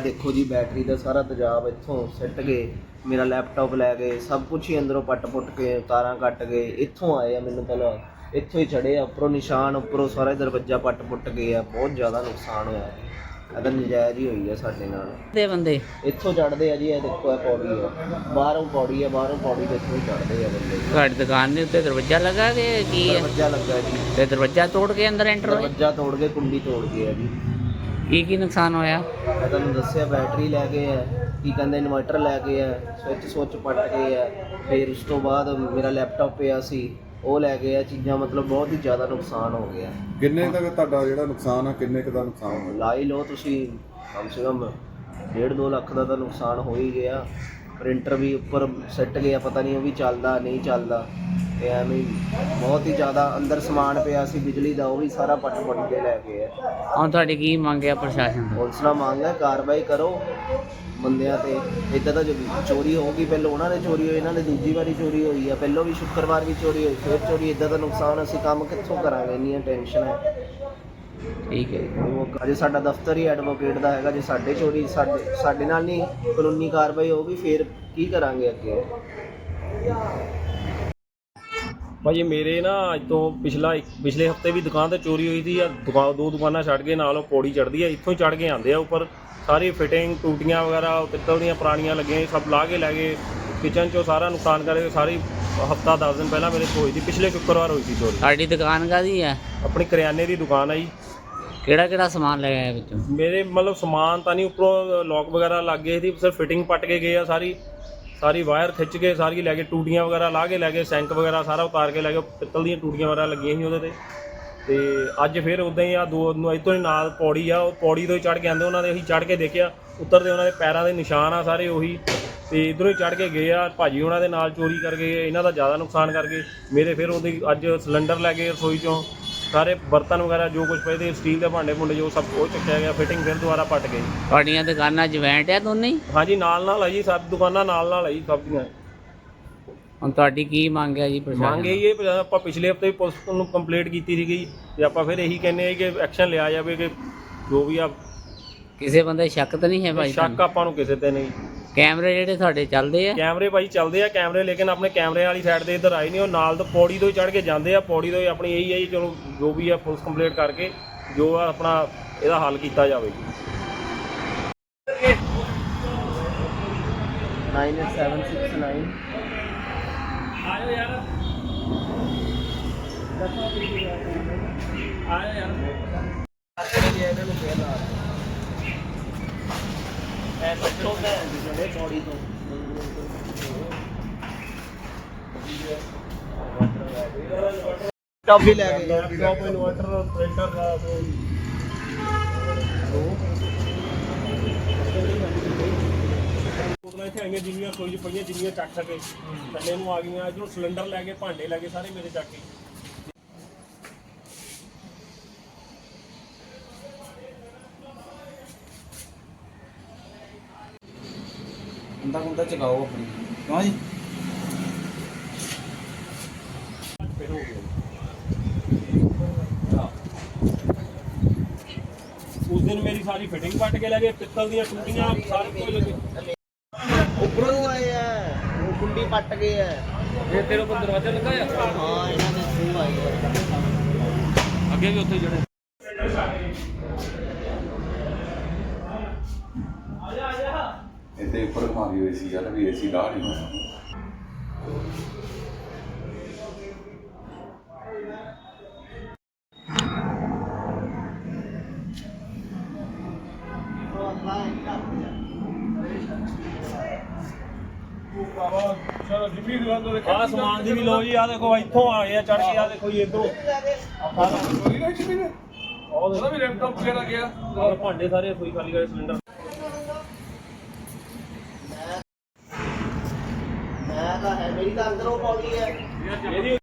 ਦੇਖੋ ਜੀ ਬੈਟਰੀ ਦਾ ਸਾਰਾ ਤੇਜ਼ਾਬ ਇੱਥੋਂ ਸਿੱਟ ਗਏ ਮੇਰਾ ਲੈਪਟਾਪ ਲੈ ਗਏ ਸਭ ਕੁਝ ਹੀ ਅੰਦਰੋਂ ਪੱਟ ਪੁੱਟ ਕੇ ਤਾਰਾਂ ਕੱਟ ਗਏ ਇੱਥੋਂ ਆਏ ਆ ਮੈਨੂੰ ਪਹਿਲਾਂ ਇੱਥੋਂ ਹੀ ਚੜੇ ਆ ਉੱਪਰੋਂ ਨਿਸ਼ਾਨ ਉੱਪਰੋਂ ਸਾਰਾ ਦਰਵਾਜ਼ਾ ਪੱਟ ਪੁੱਟ ਗਏ ਆ ਬਹੁਤ ਜ਼ਿਆਦਾ ਨੁਕਸਾਨ ਹੋਇਆ ਇਹ ਤਾਂ ਨਜਾਇਜ਼ ਹੀ ਹੋਈ ਆ ਸਾਡੇ ਨਾਲ। ਦੇ ਬੰਦੇ। ਇੱਥੋਂ ਚੜਦੇ ਆ ਜੀ ਇਹ ਦੇਖੋ ਇਹ ਪੌੜੀ ਹੈ ਬਾਹਰੋਂ ਪੌੜੀ ਹੈ ਬਾਹਰੋਂ ਪੌੜੀ ਦੇ ਇੱਥੋਂ ਹੀ ਚੜਦੇ ਆ ਬੰਦੇ। ਤੁਹਾਡੀ ਦੁਕਾਨ ਦੇ ਉੱਤੇ ਦਰਵਾਜ਼ਾ ਲੱਗਾ ਕਿ ਕੀ ਹੈ ਦਰਵਾਜ਼ਾ ਲੱਗਾ ਜੀ। ਤੇ ਦਰਵਾਜ਼ਾ ਤੋੜ ਕੇ ਅੰਦਰ ਐਂਟਰ ਹੋਏ? ਦਰਵਾਜ਼ਾ ਤੋੜ ਕੇ ਕੁੰਡੀ ਤੋੜ ਗਏ ਆ ਜੀ। ਕੀ ਕੀ ਨੁਕਸਾਨ ਹੋਇਆ? ਮੈਂ ਤੁਹਾਨੂੰ ਦੱਸਿਆ ਬੈਟਰੀ ਲੈ ਗਏ ਆ ਕੀ ਕਹਿੰਦੇ ਇਨਵਰਟਰ ਲੈ ਗਏ ਆ ਸਵਿੱਚ ਸੁੱਚ ਪੱਟ ਗਏ ਆ ਫਿਰ ਉਸ ਤੋਂ ਬਾਅਦ ਮੇਰਾ ਲੈਪਟਾਪ ਪਿਆ ਸੀ ਉਹ ਲੈ ਗਏ ਆ ਚੀਜ਼ਾਂ ਮਤਲਬ ਬਹੁਤ ਹੀ ਜ਼ਿਆਦਾ ਨੁਕਸਾਨ ਹੋ ਗਿਆ। ਕਿੰਨੇ ਤੱਕ ਤੁਹਾਡਾ ਜਿਹੜਾ ਨੁਕਸਾਨ ਆ ਕਿੰਨੇ ਕੁ ਦਾ ਨੁਕਸਾਨ ਹੋਇਆ? ਲਾ ਹੀ ਲਓ ਤੁਸੀਂ ਕਮ ਸੇ ਕਮ 1.5 ਲੱਖ ਦਾ ਤਾਂ ਨੁਕਸਾਨ ਹੋ ਹੀ ਗਿਆ। ਪ੍ਰਿੰਟਰ ਵੀ ਉੱਪਰ ਸਿੱਟ ਗਿਆ ਪਤਾ ਨਹੀਂ ਉਹ ਵੀ ਚੱਲਦਾ ਨਹੀਂ ਚੱਲਦਾ। ਤੇ ਐਵੇਂ ਬਹੁਤ ਹੀ ਜ਼ਿਆਦਾ ਅੰਦਰ ਸਮਾਨ ਪਿਆ ਸੀ ਬਿਜਲੀ ਦਾ ਉਹ ਵੀ ਸਾਰਾ ਪੱਟ ਪੁੱਟ ਕੇ ਲੈ ਗਏ ਆ। ਹੁਣ ਤੁਹਾਡੀ ਕੀ ਮੰਗ ਹੈ ਪ੍ਰਸ਼ਾਸਨ ਤੋਂ? ਪੁਲਿਸ ਨਾਲ ਮੰਗ ਹੈ ਕਾਰਵਾਈ ਕਰੋ। ਬੰਦਿਆਂ ਤੇ ਇਦਾਂ ਤਾਂ ਜੋ ਚੋਰੀ ਹੋ ਗਈ ਪਹਿਲਾਂ ਉਹਨਾਂ ਨੇ ਚੋਰੀ ਹੋਈ ਇਹਨਾਂ ਨੇ ਦੂਜੀ ਵਾਰੀ ਚੋਰੀ ਹੋਈ ਆ ਪਹਿਲਾਂ ਵੀ ਸ਼ੁੱਕਰਵਾਰ ਵੀ ਚੋਰੀ ਹੋਈ ਫਿਰ ਚੋਰੀ ਇਦਾਂ ਦਾ ਨੁਕਸਾਨ ਅਸੀਂ ਕੰਮ ਕਿੱਥੋਂ ਕਰਾਂਗੇ? ਇੰਨੀਆਂ ਟੈਨਸ਼ਨ ਹੈ। ਠੀਕ ਹੈ ਜੀ। ਉਹ ਅਜੇ ਸਾਡਾ ਦਫ਼ਤਰ ਹੀ ਐਡਵੋਕੇਟ ਦਾ ਹੈਗਾ ਜੇ ਸਾਡੇ ਚੋਰੀ ਸਾਡੇ ਸਾਡੇ ਨਾਲ ਨਹੀਂ ਕਾਨੂੰਨੀ ਕਾਰਵਾਈ ਹੋਊਗੀ ਫਿਰ ਕੀ ਕਰਾਂਗੇ ਅੱਗੇ? ਭਾਜੀ ਮੇਰੇ ਨਾ ਅੱਜ ਤੋਂ ਪਿਛਲਾ ਇੱਕ- ਪਿਛਲੇ ਹਫ਼ਤੇ ਵੀ ਦੁਕਾਨ ਤੇ ਚੋਰੀ ਹੋਈ ਸੀ ਆ ਦੁਕਾਨ ਦੋ ਦੁਕਾਨਾਂ ਛੱਡ ਕੇ ਨਾਲ ਉਹ ਪੌੜੀ ਚੜਦੀ ਆ ਇੱਥੋਂ ਹੀ ਚੜ ਕੇ ਆਉਂਦੇ ਆ ਉੱਪਰ। ਸਾਰੀ ਫਿਟਿੰਗ ਟੂਟੀਆਂ ਵਗੈਰਾ ਉਹ ਪਿੱਤਲ ਦੀਆਂ ਪੁਰਾਣੀਆਂ ਲੱਗੀਆਂ ਸੀ, ਸਭ ਲਾ ਕੇ ਲੈ ਗਏ। ਕਿਚਨ ਚੋਂ ਸਾਰਾ ਨੁਕਸਾਨ ਕਰਕੇ ਸਾਰੀ ਹਫਤਾ 10 ਦਿਨ ਪਹਿਲਾਂ ਮੇਰੇ ਤੋਂ ਹੋਈ ਸੀ ਪਿਛਲੇ ਸ਼ੁੱਕਰਵਾਰ ਹੋਈ ਸੀ ਚੋਰੀ। ਤੁਹਾਡੀ ਦੁਕਾਨ ਕਾਦੀ ਹੈ ਆਪਣੀ ਕਰਿਆਨੇ ਦੀ ਦੁਕਾਨ ਆ ਜੀ। ਕਿਹੜਾ ਕਿਹੜਾ ਸਮਾਨ ਲੈ ਲਗਾਇਆ ਵਿੱਚੋਂ? ਮੇਰੇ ਮਤਲਬ ਸਮਾਨ ਤਾਂ ਨਹੀਂ, ਉੱਪਰੋਂ ਲੋਕ ਵਗੈਰਾ ਲੱਗ ਗਏ ਸੀ, ਸਿਰਫ ਫਿਟਿੰਗ ਪੱਟ ਕੇ ਗਏ ਆ ਸਾਰੀ ਸਾਰੀ ਵਾਇਰ ਖਿੱਚ ਕੇ ਸਾਰੀ ਲੈ ਕੇ ਟੂਟੀਆਂ ਵਗੈਰਾ ਲਾ ਕੇ ਲੈ ਗਏ ਸੈਂਕ ਵਗੈਰਾ ਸਾਰਾ ਉਤਾਰ ਕੇ ਲੈ ਗਏ, ਪਿੱਤਲ ਦੀਆਂ ਟੂਟੀਆਂ ਵਗੈਰਾ ਲੱਗੀਆਂ ਸੀ ਉਹਦੇ ਤੇ। ਤੇ ਅੱਜ ਫਿਰ ਉਦਾਂ ਹੀ ਆ, ਦੋ ਨੂੰ ਇੱਥੋਂ ਹੀ ਨਾਲ ਪੌੜੀ ਆ, ਉਹ ਪੌੜੀ ਤੋਂ ਹੀ ਚੜ ਕੇ ਆਂਦੇ ਉਹਨਾਂ ਦੇ ਅਸੀਂ ਚੜ ਕੇ ਦੇਖਿਆ, ਉੱਤਰਦੇ ਉਹਨਾਂ ਦੇ ਪੈਰਾਂ ਦੇ ਨਿਸ਼ਾਨ ਆ ਸਾਰੇ ਉਹੀ, ਤੇ ਇਧਰੋਂ ਹੀ ਚੜ ਕੇ ਗਏ ਆ, ਭਾਜੀ ਉਹਨਾਂ ਦੇ ਨਾਲ ਚੋਰੀ ਕਰਕੇ ਇਹਨਾਂ ਦਾ ਜ਼ਿਆਦਾ ਨੁਕਸਾਨ ਕਰਕੇ ਮੇਰੇ ਫਿਰ ਉਹਦੀ ਅੱਜ ਸਿਲੰਡਰ ਲੈ ਗਏ ਰਸੋਈ ਚੋਂ ਸਾਰੇ ਬਰਤਨ ਵਗੈਰਾ ਜੋ ਕੁਝ ਪਏ ਤੇ ਸਟੀਲ ਦੇ ਭਾਂਡੇ ਭੁੰਡੇ ਜੋ ਸਭ ਉਹ ਚੱਕਿਆ ਗਿਆ ਫਿਟਿੰਗ ਫਿਰ ਦੁਬਾਰਾ ਪੱਟ ਗਈ। ਤੁਹਾਡੀਆਂ ਦੁਕਾਨਾਂ ਜੁਆਇੰਟ ਹੈ ਦੋਨੇ? ਹੀ ਹਾਂਜੀ ਨਾਲ ਨਾਲ ਹੈ ਜੀ ਸਭ ਦੁਕਾਨਾਂ ਨਾਲ ਨਾਲ ਹੈ ਜੀ ਸਭ ਦੀਆਂ। ਹੁਣ ਤੁਹਾਡੀ ਕੀ ਮੰਗ ਹੈ ਜੀ ਪ੍ਰਸ਼ਾਸਨ ਮੰਗ ਇਹੀ ਹੈ ਵੀ ਆਪਾਂ ਪਿਛਲੇ ਹਫ਼ਤੇ ਵੀ ਪੁਲਿਸ ਨੂੰ ਕੰਪਲੇਂਟ ਕੀਤੀ ਸੀਗੀ ਤੇ ਆਪਾਂ ਫਿਰ ਇਹੀ ਕਹਿੰਦੇ ਆ ਕਿ ਐਕਸ਼ਨ ਲਿਆ ਜਾਵੇ ਕਿ ਜੋ ਵੀ ਆ ਕਿਸੇ ਬੰਦੇ ਸ਼ੱਕ ਤਾਂ ਨਹੀਂ ਹੈ ਭਾਈ ਸ਼ੱਕ ਆਪਾਂ ਨੂੰ ਕਿਸੇ ਤੇ ਨਹੀਂ। ਕੈਮਰੇ ਜਿਹੜੇ ਤੁਹਾਡੇ ਚੱਲਦੇ ਆ। ਕੈਮਰੇ ਭਾਈ ਚੱਲਦੇ ਆ ਕੈਮਰੇ ਲੇਕਿਨ ਆਪਣੇ ਕੈਮਰੇ ਵਾਲੀ ਸਾਈਡ ਤੇ ਇੱਧਰ ਆਏ ਨਹੀਂ ਉਹ ਨਾਲ ਤੋਂ ਪੌੜੀ ਤੋਂ ਹੀ ਚੜ ਕੇ ਜਾਂਦੇ ਆ। ਪੌੜੀ ਤੋਂ ਹੀ ਆਪਣੀ ਇਹੀ ਹੈ ਜੀ ਚਲੋ ਜੋ ਵੀ ਆ ਪੁਲਿਸ ਕੰਪਲੇਂਟ ਕਰਕੇ ਜੋ ਆ ਆਪਣਾ ਇਹਦਾ ਹੱਲ ਕੀਤਾ ਜਾਵੇ। 98769 ਆਇਓ ਯਾਰ। ਆਇਓ ਯਾਰ ਇਹਨਾਂ ਨੂੰ ਫੇਰ ਲਾ ਐ ਬੱਚੋ ਦਾ ਜਿਹੜੇ ਪੌੜੀ ਤੋਂ ਟੌਪ ਵੀ ਲੈ ਗਏ ਲੈਪਟਾਪ ਇਨਵਰਟਰ ਪ੍ਰਿੰਟਰ ਦਾ ਬੋਤਲਾਂ ਇੱਥੇ ਆਈਆਂ ਜਿੰਨੀਆਂ ਕੋਈ ਪਈਆਂ ਜਿੰਨੀਆਂ ਚੱਕ ਸਕੇ। ਥੱਲੇ ਨੂੰ ਆ ਗਈਆਂ ਇਧਰੋਂ ਸਿਲੰਡਰ ਲੈ ਕੇ ਭਾਂਡੇ ਲੈ ਕੇ ਸਾਰੇ ਮੇਰੇ ਚੱਕ ਕੇ। ਕੁੰਦਾ ਕੁੰਦਾ ਚਗਾਓ ਆਪਣੀ। ਕਿਉਂ ਜੀ? ਉਸ ਦਿਨ ਮੇਰੀ ਸਾਰੀ ਫਿਟਿੰਗ ਪੱਟ ਕੇ ਲੈ ਗਏ ਪਿੱਤਲ ਦੀਆਂ ਟੂਟੀਆਂ ਸਾਰੇ ਕੁਝ ਲੱਗੇ ਉੱਪਰੋਂ ਆਏ ਆ ਉਹ ਕੁੰਡੀ ਪੱਟ ਗਏ ਆ। ਇਹ ਤੇਰੇ ਕੋਲ ਦਰਵਾਜ਼ਾ ਲੱਗਾ ਆ? ਹਾਂ ਇਹਨਾਂ ਦੇ ਥਰੂ ਆਏ ਆ। ਅੱਗੇ ਵੀ ਉੱਥੇ ਜਿਹੜੇ ਇੱਥੇ ਉੱਪਰ ਮਾਰੀ ਹੋਈ ਸੀ ਯਾਰ ਵੀ ਏਸੀ ਲਾ ਨਹੀਂ ਹੋਣਾ। ਆ ਸਮਾਨ ਦੀ ਵੀ ਲੋ ਜੀ ਆ ਦੇਖੋ ਇੱਥੋਂ ਆਏ ਆ ਚੜ ਕੇ ਆ ਦੇਖੋ ਜੀ ਇਧਰੋਂ। ਉਹਦਾ ਵੀ ਲੈਪਟਾਪ ਵਗੈਰਾ ਗਿਆ? ਭਾਂਡੇ ਸਾਰੇ ਕੋਈ ਖਾਲੀ ਕਰੇ ਸਿਲੰਡਰ ਮੈਂ ਤਾਂ ਹੈ ਮੇਰੀ ਤਾਂ ਅੰਦਰੋਂ ਪੌੜੀ ਹੈ।